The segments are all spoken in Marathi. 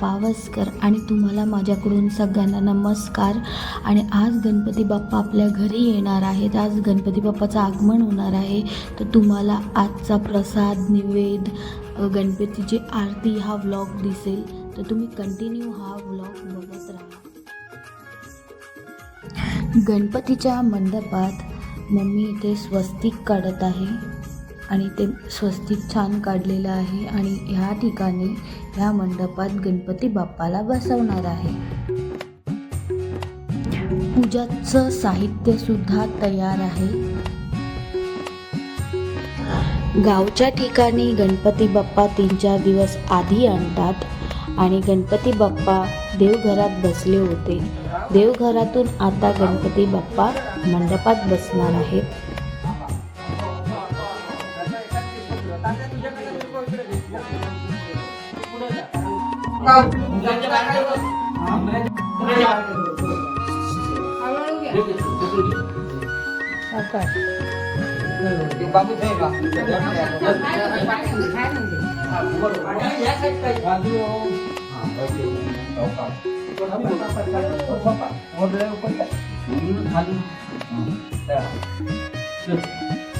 पावसकर आणि तुम्हाला माझ्याकडून सगळ्यांना नमस्कार. आणि आज गणपती बाप्पा आपल्या घरी येणार आहेत. आज गणपती बाप्पाचं आगमन होणार आहे. तर तुम्हाला आजचा प्रसाद निवेद गणपतीची आरती हा व्लॉग दिसेल. तर तुम्ही कंटिन्यू हा व्लॉग बघत राहा. गणपतीच्या मंडपात मम्मी इथे स्वस्तिक काढत आहे. आणि ते स्वस्तिक छान काढलेलं आहे आणि ह्या ठिकाणी ह्या मंडपात गणपती बाप्पाला बसवणार आहे. पूजाचं साहित्य सुद्धा तयार आहे. गावच्या ठिकाणी गणपती बाप्पा तीन चार दिवस आधी आणतात आणि गणपती बाप्पा देवघरात बसले होते. देवघरातून आता गणपती बाप्पा मंडपात बसणार आहेत.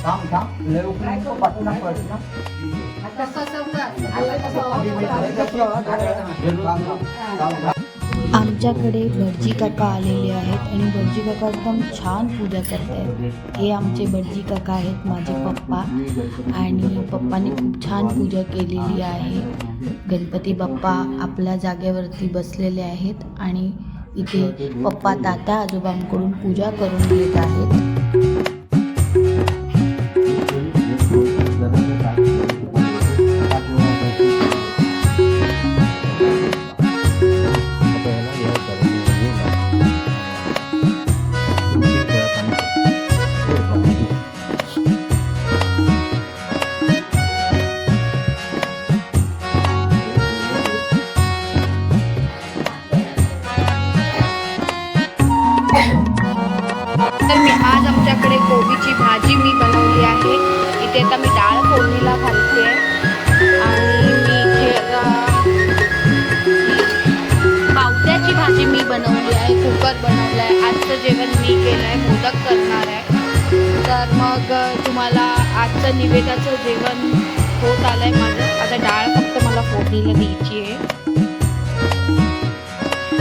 Xong xong, nếu không có bật nó rồi आमच्याकडे भटजी काका आलेले आहेत आणि भटजी काका एकदम छान पूजा करत आहेत हे आमचे भटजी काका आहेत माझे पप्पा. आणि पप्पाने खूप छान पूजा केलेली आहे. गणपती बाप्पा आपल्या जागेवरती बसलेले आहेत आणि इथे पप्पा तात्या आजोबांकडून पूजा करून घेत आहेत. कोबीची भाजी मी बनवली आहे. इथे आता मी डाळ फोडणीला घालते. आणि मी इथे पावत्याची भाजी मी बनवली आहे. कुकर बनवलं आहे. आजचं जेवण मी केलं आहे मोदक करणार आहे. तर मग तुम्हाला आजचं निवेदाचं जेवण होत आलं आहे माझं. आता डाळ फक्त मला फोडणीला द्यायची आहे.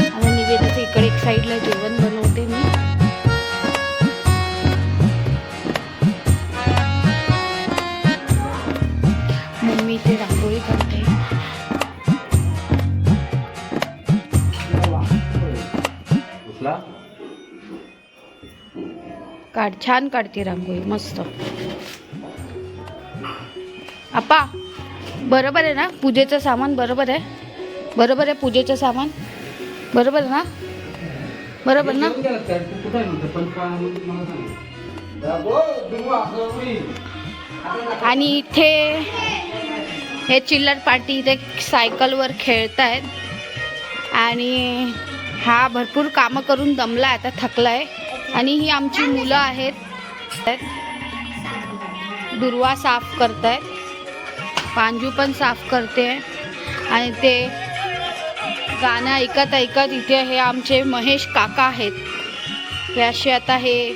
आता निवेदाचं इकडे एक साईडला जेवण बनवलं इथे रांगोळी काढते. काढ छान काढते रांगोळी मस्त. आपा बरोबर आहे ना? पूजेचं सामान बरोबर आहे? बरोबर आहे पूजेचं सामान? बरोबर आहे ना? बरोबर ना? आणि इथे हे चिल्लर पार्टी इथे सायकलवर खेळत आहेत आणि हा भरपूर कामं करून दमला आता थकला आहे आणि ही आमची मुलं आहेत. दुर्वा साफ करत आहेत पांजू पण साफ करते. आणि ते गाणं ऐकत ऐकत इथे हे आमचे महेश काका आहेत. हे असे आता हे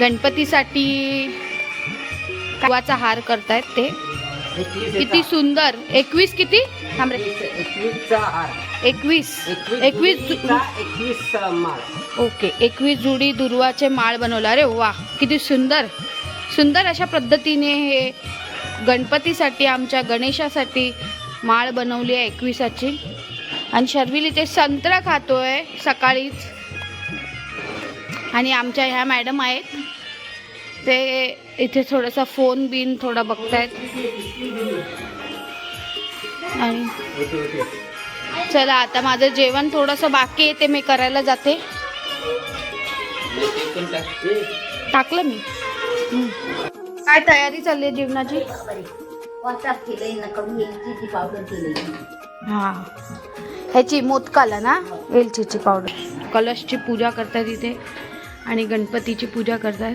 गणपतीसाठी कावाचा हार करतायत ते. किती सुंदर. एकवीस किती? थांब रे. एकवीसचा हार एकवीस. एकवीस एकवीस माळ. ओके एकवीस जुडी दुर्वाचे माळ बनवला. अरे वा किती सुंदर. सुंदर अशा पद्धतीने हे गणपतीसाठी आमच्या गणेशासाठी माळ बनवली आहे एकविसाची. आणि शर्विली ते संत्र खातोय सकाळीच. आणि आमच्या ह्या मॅडम आहेत. ते इथे थोडासा फोन बिन थोडा बघतायत. आणि चला आता माझं जेवण थोडंसं बाकी आहे ते मी करायला जाते. टाकलं मी. काय तयारी चालली आहे जेवणाची? हां हा. ह्याची मोदकाला ना वेलचीची पावडर. कलशची पूजा करतात इथे आणि गणपतीची पूजा करतात.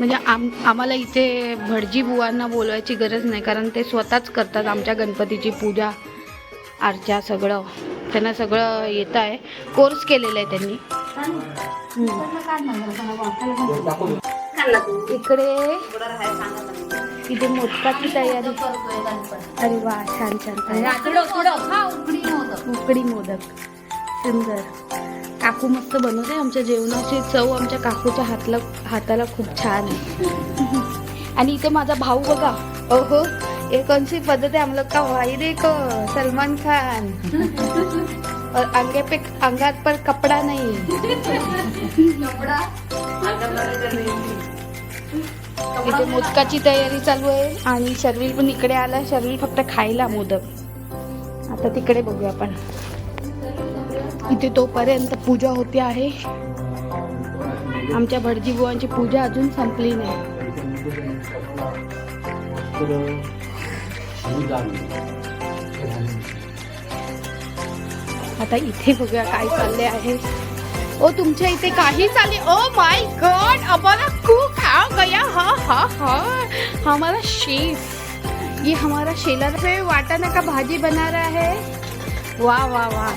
म्हणजे आम आम्हाला इथे भटजी बुवांना बोलवायची गरज नाही कारण ते स्वतःच करतात आमच्या गणपतीची पूजा अर्चा सगळं. त्यांना सगळं येतं आहे. कोर्स केलेला आहे त्यांनी. इकडे इथे मोदकाची तयारी. अरे वा छान छान. उकडी मोदक. सुंदर. काकू मस्त बनवते आमच्या जेवणाची चव आमच्या काकूच्या हातला हाताला खूप छान आहे. आणि इथे माझा भाऊ बघा. ओहो एक कोणसी पद्धत है हम लोग का भाई देखो सलमान खान. और अंगे पे अंगात पर कपड़ा नहीं. इथे मोदकाची तयारी चालू आहे. आणि शर्विल पण इकडे आला. शर्विल फक्त खायला मोदक. आता तिकडे बघूया आपण. इथे तोपर्यंत पूजा होते आहे. आमच्या भटजी बुवांची पूजा अजून संपली नाही. आता इथे बघूया काय चालले आहे. ओ तुमच्या इथे काही चालले ओ माय गॉड आम्हाला खूप आ गया हा हा हा. हमारा शेफ ये हमारा शेलर पे वाटाना का भाजी बना रहा है. वाह वाह वाह।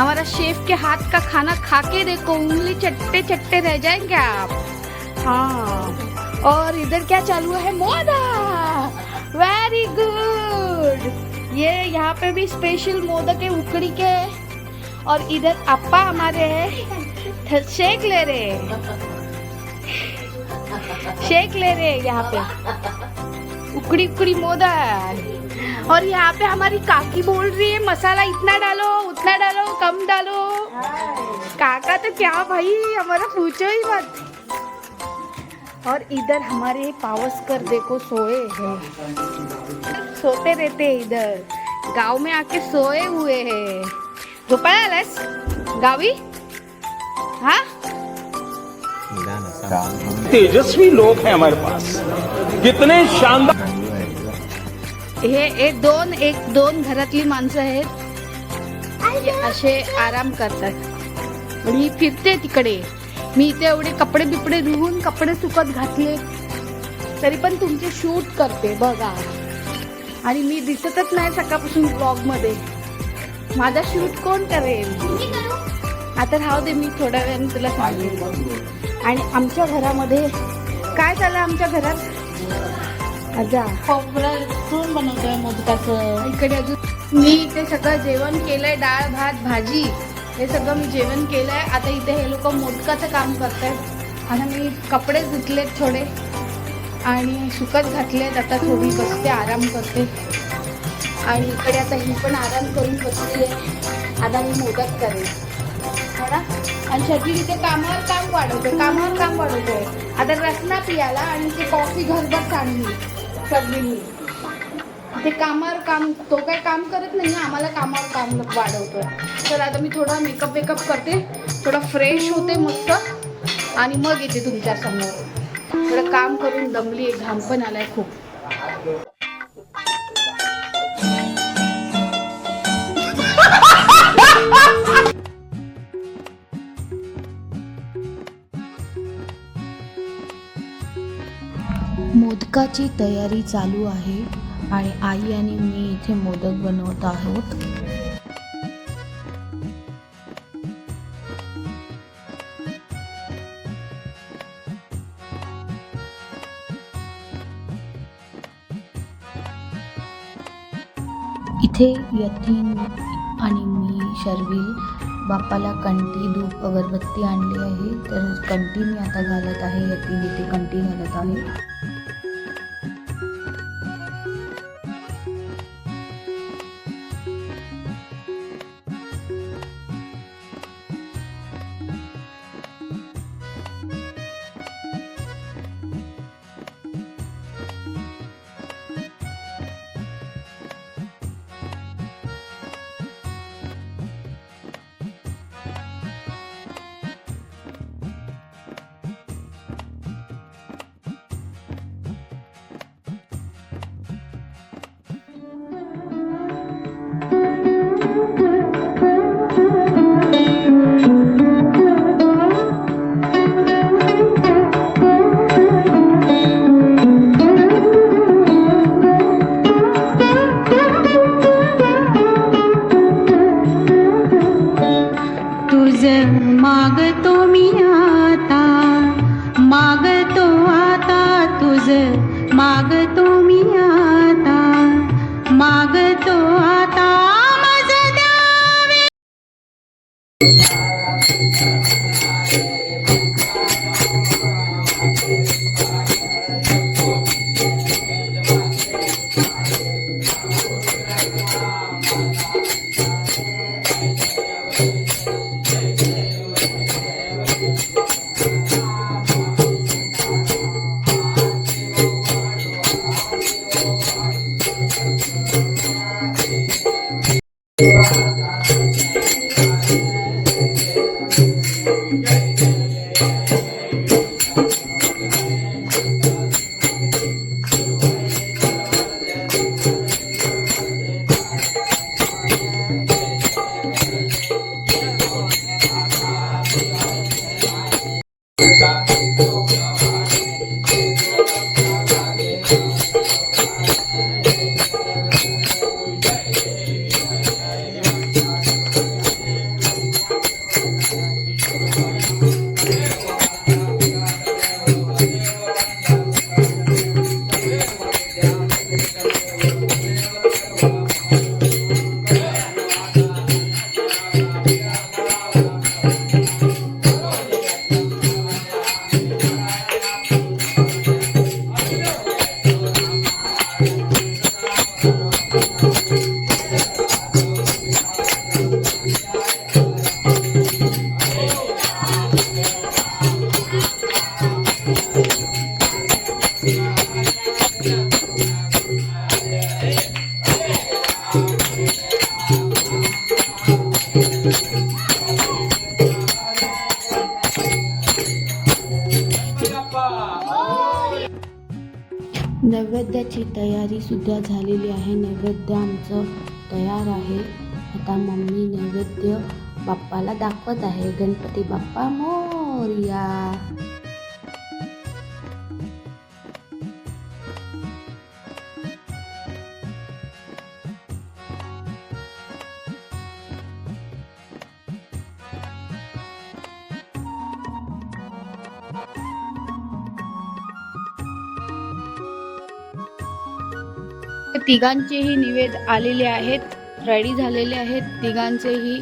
हमारा शेफ के हाथ का खाना खा के देखो, उंगली चट्टे चट्टे रह जाएँगे आप। हाँ। और इधर क्या चालू है? मोदा। वेरी गुड ये यहाँ पे भी स्पेशल मोदक है उकड़ी के और इधर अप्पा हमारे हैं। शेक ले रहे। शेक ले रहे यहाँ पे। उकड़ी उकड़ी मोदक और यहाँ पे हमारी काकी बोल रही है मसाला इतना डालो उतना डालो कम डालो। काका तो क्या भाई हमारा पूछो ही मत। और इधर हमारे पावसकर देखो सोए हैं। सोते रहते हैं इधर। गांव में आके सोए हुए हैं। झोपाळा आलास गावी? हाँ? तेजस्वी लोग हैं हमारे पास। कितने शानदार हे एक दोन एक दोन घरातली माणसं आहेत. असे आराम करतात. मी फिरते तिकडे. मी इथे एवढे कपडे बिपडे धुवून कपडे सुकत घातले. तरी पण तुमचे शूट करते बघा. आणि मी दिसतच नाही सकाळपासून ब्लॉगमध्ये माझा शूट कोण करेल? आता राहू दे मी थोड्या वेळाने तुला सांगेन आणि आमच्या घरामध्ये काय चाललं आमच्या घरात? बनवतोय मोदकाचं? इकडे अजून मी इथे सगळं जेवण केलंय डाळ भात भाजी. हे सगळं मी जेवण केलंय. आता इथे हे लोक मोदकाचं काम करतायत. आणि मी कपडे धुतलेत थोडे आणि सुकत घातलेत. आता थोडी बसते आराम करते. आणि इकडे आता ही पण आराम करून आहे. आता मी मोदक करेन. हो ना आणि शकील इथे कामावर काम वाढवतोय कामावर काम वाढवतोय. आता रसना पियाला आणि ते कॉफी घरभर चांगली. सगळी. ते कामावर काम तो काय काम करत नाही ना आम्हाला कामावर काम वाढवतोय. तर आता मी थोडा मेकअप वेकअप करते. थोडा फ्रेश होते मस्त. आणि मग येते तुमच्यासमोर. थोडं काम करून दमली आहे घाम पण आलाय खूप. मोदकाची तयारी चालू आहे आणि आई आणि मी इथे मोदक बनवत आहोत. इथे यतीन आणि मी शर्विल बाप्पाला कंटी धूप अगरबत्ती आणली आहे. तर कंटी मी आता घालत आहे. यतीन इथे कंटी घालत आहे. बाप्पाला दाखवत आहे. गणपती बाप्पा मोरया. तिघांचेही निवेद आलेले आहेत. रेडी झालेले आहेत. तिघांचेही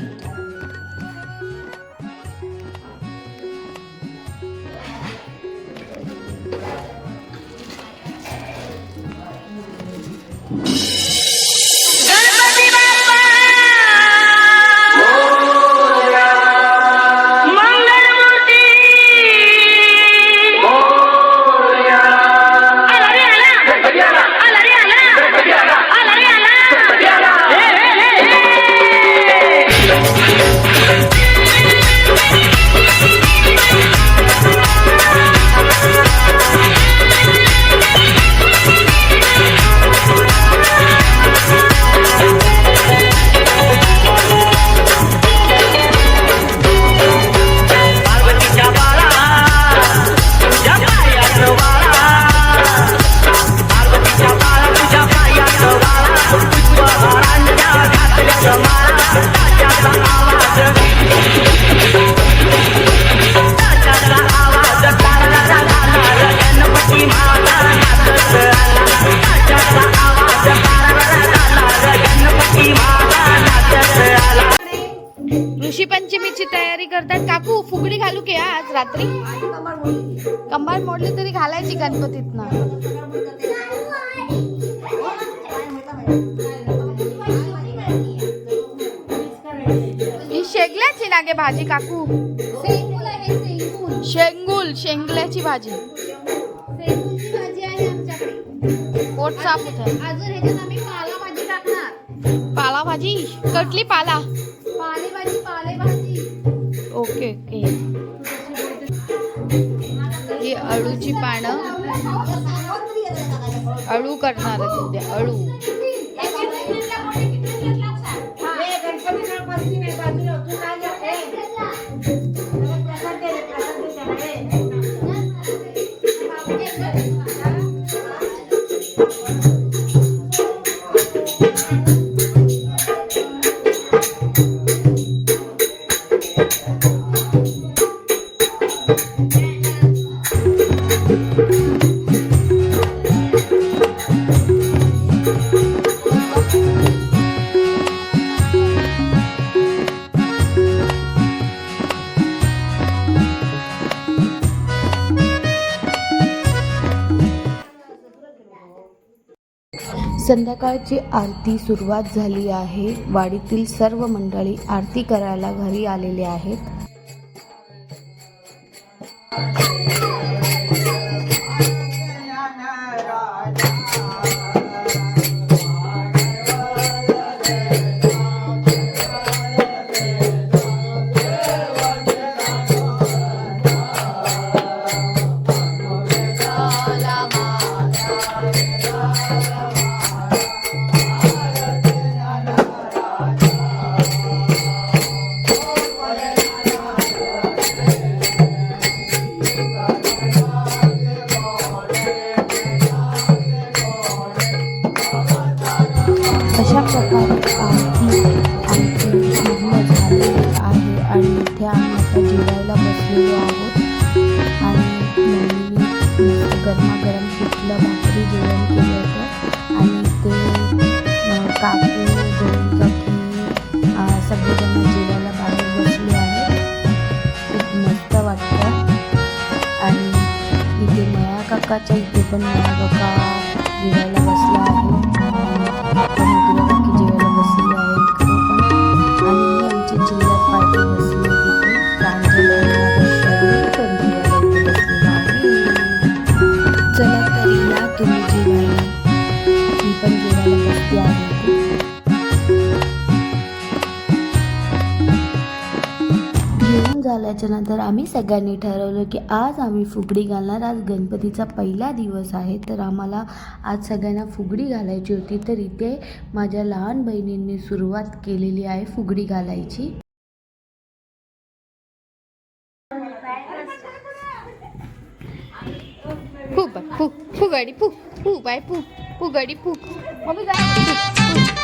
रात्री? कंबाळ मोडली तरी घालायची गणपतीत ना ही शेगल्याची लागे भाजी काकू. शेंगुल शेंगल्याची भाजी. पोट साफ होत. टाकणार पालाभाजी कटली पाला. Okay okay. अळूची पानं अळू करणार उद्या अळू संध्याकाळची आरती सुरुवात झाली आहे. वाडीतील सर्व मंडळी आरती करायला घरी आलेले आहेत. अशा प्रकारे आरती आमची पूर्ण झालेली आहे आणि इथे आम्ही आता जेवायला बसलेलो आहोत आणि मम्मीने गरमागरम पिठलं भाकरी जेवण केलं होतं आणि ते काकू काकी सगळेजण जेवायला बाहेर बसले आहेत खूप मस्त वाटतं आणि इथे मया काकाच्या इथे पण मया काका जेवायला जेवण झाल्याच्यानंतर आम्ही सगळ्यांनी ठरवलं की आज आम्ही फुगडी घालणार. आज गणपतीचा पहिला दिवस आहे. तर आम्हाला आज सगळ्यांना फुगडी घालायची होती. तर इथे माझ्या लहान बहिणींनी सुरुवात केलेली आहे फुगडी घालायची. फू बाय फू फू गाडी फू फू. बाय फू फू गाडी फू. मम्मी जा